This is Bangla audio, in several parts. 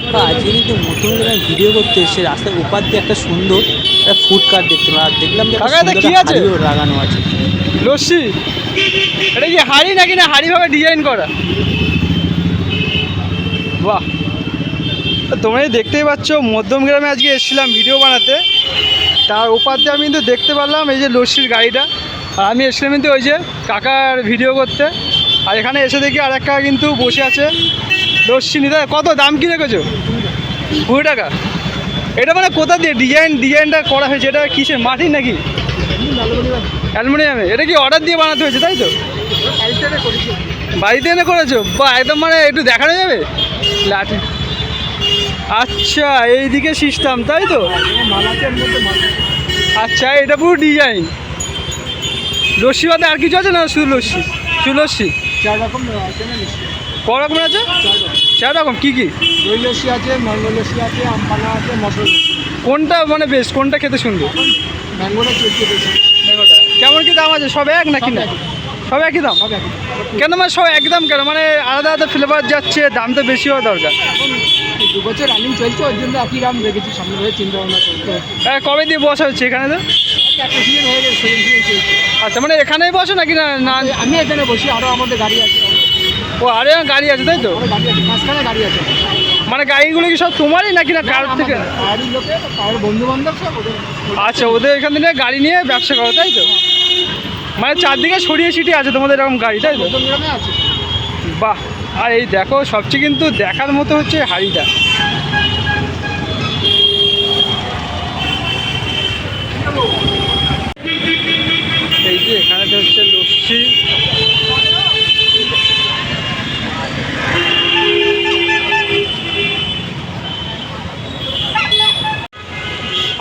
আজকে কিন্তু মধ্যমগ্রামে ভিডিও করতে এসে রাস্তার ওপার দিয়ে একটা সুন্দর একটা ফুডকার্ট দেখতে পেলাম। আর দেখলাম যে কি আছে? লাগানো আছে। লস্যি? এটা কি হাড়ি নাকি না হাড়িভাবে ডিজাইন করা? বাহ। তোমরা দেখতেই পাচ্ছ মধ্যমগ্রামে আজকে এসেছিলাম ভিডিও বানাতে। তার ওপার দিয়ে আমি কিন্তু দেখতে পারলাম এই যে লস্যির গাড়িটা। আর আমি এসেছিলাম কিন্তু ওই যে কাকার ভিডিও করতে। আর এখানে এসে দেখি আর এক কাকা কিন্তু বসে আছে। লস্যি নিতে কত দাম কি রেখেছো? কুড়ি টাকা। এটা মানে কোথা দিয়ে? ডিজাইন ডিজাইনটা করা হয়েছে? এটা কিসের মাটির নাকি? অ্যালুমিনিয়ামে। এটা কি অর্ডার দিয়ে বানাতে হয়েছে তাই তো? বাড়িতে এনে করেছ? বা একদম মানে একটু দেখানো যাবে? লাঠি। আচ্ছা এইদিকে সিস্টেম তাই তো? আচ্ছা এটা পুরো ডিজাইন লস্যি বাদে আর কিছু আছে না শুধু লস্যি? শুধু লস্যি? ক রকম আছে চার রকম চার রকম কী কী? দই লস্যি আছে ম্যাঙ্গো লস্যি আছে আমপানা আছে মশলা কোনটা মানে বেশ কোনটা খেতে সুন্দর? ম্যাঙ্গোটা চলছে বেশি? কেমন কি দাম আছে? সব এক নাকি না? সব একই দাম? কেন মানে সব একদম কেন? মানে আলাদা আলাদা ফ্লেভার যাচ্ছে দাম তো বেশি হওয়া দরকার। দু বছর রানিং চলছে ওর জন্য একই দাম রেখেছি সামনে চিন্তা ভাবনা করতে হ্যাঁ, কবে দিয়ে বসা হচ্ছে এখানে তো? চলছে। আচ্ছা মানে এখানেই বসে নাকি না না আমি এখানে বসি আরও আমাদের গাড়ি আছে। ও, আরে, গাড়ি আছে, তাই তো? গাড়ি আছে মানে গাড়িগুলো কি সব তোমারই নাকি না কার থেকে? বন্ধু আচ্ছা ওদের এখান থেকে গাড়ি নিয়ে ব্যবসা করো, তাই তো? মানে চারদিকে ছড়িয়ে ছিটিয়ে আছে তোমাদের এরকম গাড়ি, তাই তো? বাহ, আর এই দেখো, সবচেয়ে কিন্তু দেখার মতো হচ্ছে হাড়িটা এই যে এখানে তো হচ্ছে লস্যি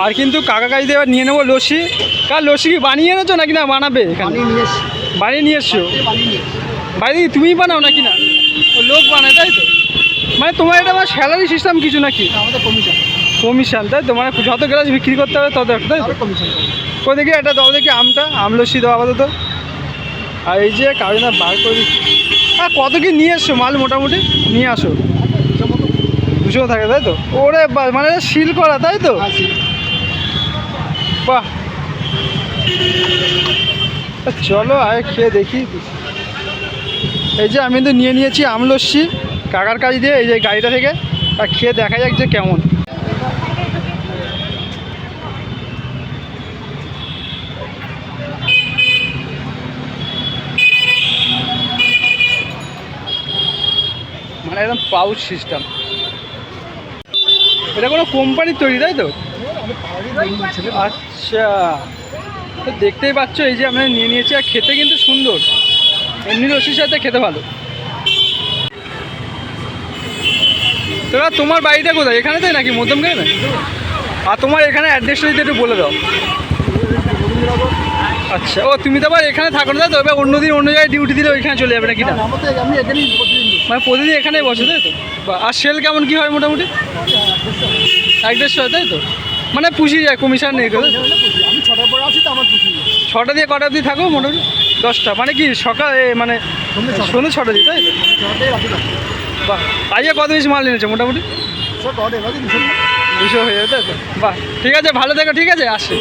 আর কিন্তু কাকা কাজে এবার নিয়ে নেব লস্যি। কার লস্যি কি বানিয়ে এনেছো নাকি না বানাবে এখানে? বানিয়ে নিয়ে এসছি। বাইরে তুমিই বানাও নাকি না? লোক বানায় তাই তো? মানে তোমার এটা আমার স্যালারি সিস্টেম কিছু নাকি? আমাদের কমিশন কমিশন তাই তো? মানে যত গ্লাস বিক্রি করতে হবে তত একটা তাই কমিশন কই দেখি একটা দাও দেখি আমটা আমলসি দাও আপাতত। আর এই যে কাজে না বার করে দিচ্ছি। হ্যাঁ কত কি নিয়ে এসছো মাল মোটামুটি? নিয়ে আসো। দুশো থাকে তাই তো? ওরে মানে সিল করা তাই তো? আছি বাহ। তা চলো আয় খেয়ে দেখি। এই যে আমি কিন্তু নিয়ে নিয়েছি আমলস্যি কাকার কাজ দিয়ে, এই যে গাড়িটা থেকে। আর খেয়ে দেখা যাক যে কেমন। মানে একদম পাউচ সিস্টেম এটা কোনো কোম্পানির তৈরি, তাই তো? আচ্ছা। তো দেখতেই পাচ্ছ এই যে আমরা নিয়ে নিয়েছি আর খেতে কিন্তু সুন্দর। এমনি রসির সাথে খেতে ভালো। তো তোমার বাড়িটা কোথায়? এখানে তাই নাকি? মধ্যম গ্রামে আর তোমার এখানে অ্যাড্রেসটা যদি একটু বলে দাও। আচ্ছা। ও তুমি তো আবার এখানে থাকো না তাই তো? এবার অন্যদিন অন্য জায়গায় ডিউটি দিলে ওইখানে চলে যাবে নাকি না। মানে প্রতিদিন এখানেই বসে তাই তো? আর সেল কেমন কি হয় মোটামুটি? এক দেড়শো হয় তাই তো? মানে পুষি যায় কমিশন নেই তো? আমি ছটার পরে আসি তো আমার খুশি ছটা দিয়ে কটা অবধি থাকো মোটামুটি দশটা। মানে কি সকালে মানে সন্ধ্যে ছটা। দিয়ে তাই বাহ আজকে কত বেশি মাল নিয়েছে মোটামুটি? দুশো? হয়ে যাবে তাই তো? বাহ ঠিক আছে ভালো থেকো ঠিক আছে আসি